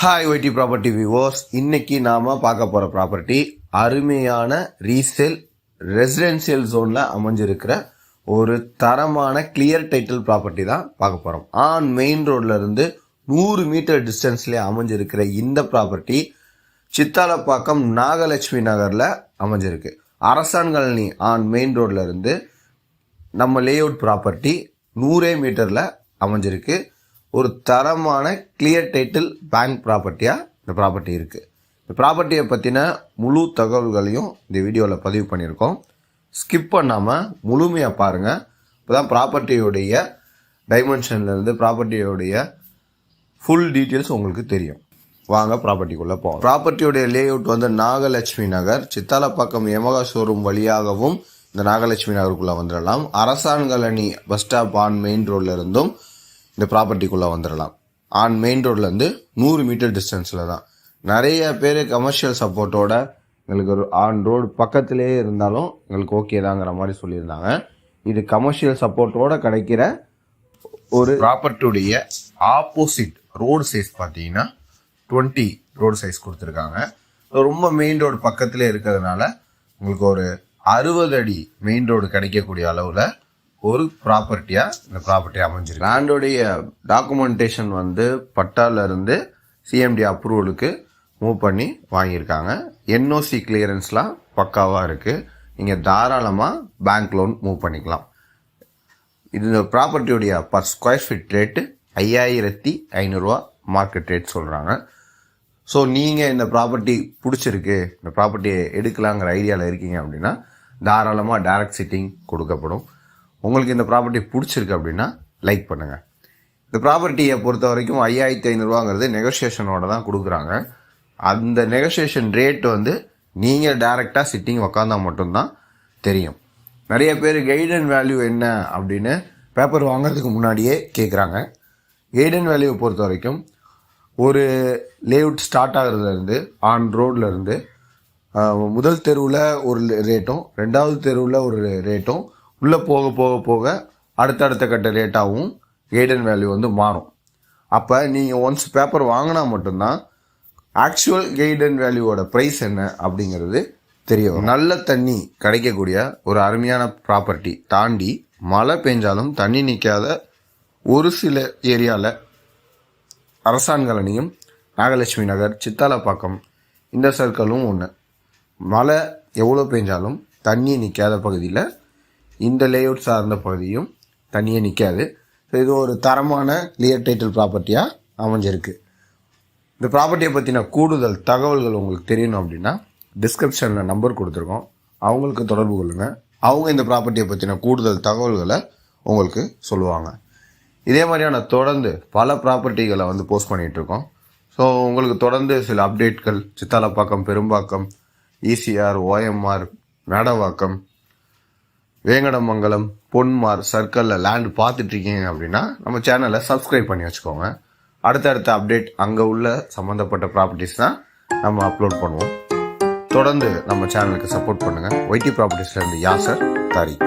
Hi YT property விவோஸ் இன்னைக்கு நாம பார்க்க போற ப்ராப்பர்ட்டி அருமையான ரீசேல் ரெசிடென்சியல் ஜோன்ல அமைஞ்சிருக்கிற ஒரு தரமான கிளியர் டைட்டில் ப்ராப்பர்ட்டி தான் பார்க்க போறோம். ஆன் மெயின் ரோட்ல இருந்து நூறு மீட்டர் டிஸ்டன்ஸ்ல அமைஞ்சிருக்கிற இந்த ப்ராப்பர்ட்டி சித்தாலப்பாக்கம் நாகலட்சுமி நகர்ல அமைஞ்சிருக்கு. அரசான் காலனி ஆன் மெயின் ரோட்ல இருந்து நம்ம லேஅவுட் ப்ராப்பர்ட்டி நூறே மீட்டரில் அமைஞ்சிருக்கு. ஒரு தரமான கிளியர் டைட்டில் பேங்க் ப்ராப்பர்ட்டியாக இந்த ப்ராப்பர்ட்டி இருக்குது இந்த ப்ராப்பர்ட்டியை பற்றின முழு தகவல்களையும் இந்த வீடியோவில் பதிவு பண்ணியிருக்கோம். ஸ்கிப் பண்ணாமல் முழுமையாக பாருங்கள் இப்போ தான் ப்ராப்பர்ட்டியுடைய டைமென்ஷன்லேருந்து ப்ராப்பர்ட்டியோடைய ஃபுல் டீட்டெயில்ஸ் உங்களுக்கு தெரியும். வாங்க ப்ராப்பர்ட்டிக்குள்ளே போவோம் ப்ராப்பர்ட்டியோடைய லேஅவுட் வந்து நாகலட்சுமி நகர் சித்தாலப்பாக்கம் யமகா ஷோரூம் வழியாகவும் இந்த நாகலட்சுமி நகருக்குள்ளே வந்துடலாம். அரசான்கலனி பஸ் ஸ்டாப் ஆன் மெயின் ரோட்ல இருந்தும் இந்த ப்ராப்பர்ட்டிக்குள்ளே வந்துடலாம் ஆன் மெயின் ரோட்லேருந்து நூறு மீட்டர் டிஸ்டன்ஸில் தான். நிறைய பேர் கமர்ஷியல் சப்போர்ட்டோட எங்களுக்கு ஒரு ஆன் ரோடு பக்கத்திலே இருந்தாலும் எங்களுக்கு ஓகே தாங்கிற மாதிரி சொல்லியிருந்தாங்க. இது கமர்ஷியல் சப்போர்ட்டோட கிடைக்கிற ஒரு ப்ராப்பர்ட்டியுடைய ஆப்போசிட் ரோடு சைஸ் பார்த்தீங்கன்னா டுவெண்ட்டி ரோடு சைஸ் கொடுத்துருக்காங்க. ரொம்ப மெயின் ரோடு பக்கத்திலே இருக்கிறதுனால உங்களுக்கு ஒரு அறுபது அடி மெயின் ரோடு கிடைக்கக்கூடிய அளவில் ஒரு ப்ராப்பர்ட்டியாக இந்த ப்ராப்பர்ட்டி அமைஞ்சிருக்கு. லேண்டோடைய டாக்குமெண்டேஷன் வந்து பட்டால இருந்து சிஎம்டி அப்ரூவலுக்கு மூவ் பண்ணி வாங்கியிருக்காங்க. என்ஓசி கிளியரன்ஸ்லாம் பக்காவாக இருக்குது நீங்கள் தாராளமாக பேங்க் லோன் மூவ் பண்ணிக்கலாம். இது இந்த ப்ராப்பர்ட்டியுடைய பர் ஸ்கொயர் ஃபீட் ரேட்டு ஐயாயிரத்தி ஐநூறுரூவா மார்க்கெட் ரேட் சொல்கிறாங்க ஸோ நீங்கள் இந்த ப்ராப்பர்ட்டி பிடிச்சிருக்கு இந்த ப்ராப்பர்ட்டியை எடுக்கலாங்கிற ஐடியாவில் இருக்கீங்க அப்படின்னா தாராளமாக டைரக்ட் சிட்டிங் கொடுக்கப்படும். உங்களுக்கு இந்த ப்ராப்பர்ட்டி பிடிச்சிருக்கு அப்படின்னா லைக் பண்ணுங்கள் இந்த ப்ராப்பர்ட்டியை பொறுத்த வரைக்கும் ஐயாயிரத்தி ஐநூறுரூவாங்கிறது நெகோசியேஷனோட தான் கொடுக்குறாங்க. அந்த நெகோசியேஷன் ரேட் வந்து நீங்கள் டைரெக்டாக சிட்டிங் உக்காந்தா மட்டும்தான் தெரியும். நிறைய பேர் கைடன் வேல்யூ என்ன அப்படின்னு பேப்பர் வாங்குறதுக்கு முன்னாடியே கேட்குறாங்க கைடன் வேல்யூவை பொறுத்த வரைக்கும் ஒரு லேஅவுட் ஸ்டார்ட் ஆகுறதுலேருந்து ஆன் ரோட்லேருந்து முதல் தெருவில் ஒரு ரேட்டும் ரெண்டாவது தெருவில் ஒரு ரேட்டும் உள்ளே போக போக போக அடுத்தடுத்த கட்ட ரேட்டாகவும் கெய்டன் வேல்யூ வந்து மாறும். அப்போ நீங்கள் ஒன்ஸ் பேப்பர் வாங்கினா மட்டும்தான் ஆக்சுவல் கெய்டன் வேல்யூவோட ப்ரைஸ் என்ன அப்படிங்கிறது தெரிய வரும். நல்ல தண்ணி கிடைக்கக்கூடிய ஒரு அருமையான ப்ராப்பர்ட்டி தாண்டி மழை பெஞ்சாலும் தண்ணி நிற்காத ஒரு சில ஏரியாவில் அரசான்கலனியும் நாகலட்சுமி நகர் சித்தாலப்பாக்கம் இந்த சர்க்கிளும் ஒன்று மழை எவ்வளோ பெஞ்சாலும் தண்ணி நிற்காத பகுதியில் இந்த லேஅவுட் சார்ந்த பகுதியும் தனியாக நிற்காது ஸோ இது ஒரு தரமான கிளியர் டைட்டில் ப்ராப்பர்ட்டியாக அமைஞ்சிருக்கு. இந்த ப்ராப்பர்ட்டியை பற்றின கூடுதல் தகவல்கள் உங்களுக்கு தெரியணும் அப்படின்னா டிஸ்கிரிப்ஷனில் நம்பர் கொடுத்துருக்கோம். அவங்களுக்கு தொடர்பு கொள்ளுங்கள் அவங்க இந்த ப்ராப்பர்ட்டியை பற்றின கூடுதல் தகவல்களை உங்களுக்கு சொல்லுவாங்க. இதே மாதிரியான தொடர்ந்து பல ப்ராப்பர்ட்டிகளை வந்து போஸ்ட் பண்ணிகிட்ருக்கோம் இருக்கோம் ஸோ உங்களுக்கு தொடர்ந்து சில அப்டேட்கள் சித்தாலப்பாக்கம் பெரும்பாக்கம் ஈசிஆர் ஓஎம்ஆர் மேடவாக்கம் வேங்கடமங்கலம் பொன்மார் சர்க்கிளில் லேண்ட் பார்த்துட்டு இருக்கீங்க அப்படின்னா நம்ம சேனலை சப்ஸ்கிரைப் பண்ணி வச்சுக்கோங்க. அடுத்தடுத்த அப்டேட் அங்கே உள்ள சம்மந்தப்பட்ட ப்ராப்பர்ட்டிஸ் தான் நம்ம அப்லோட் பண்ணுவோம். தொடர்ந்து நம்ம சேனலுக்கு சப்போர்ட் பண்ணுங்கள் ஒய்டி ப்ராப்பர்ட்டிஸ்லேருந்து யாசர் தாரிக்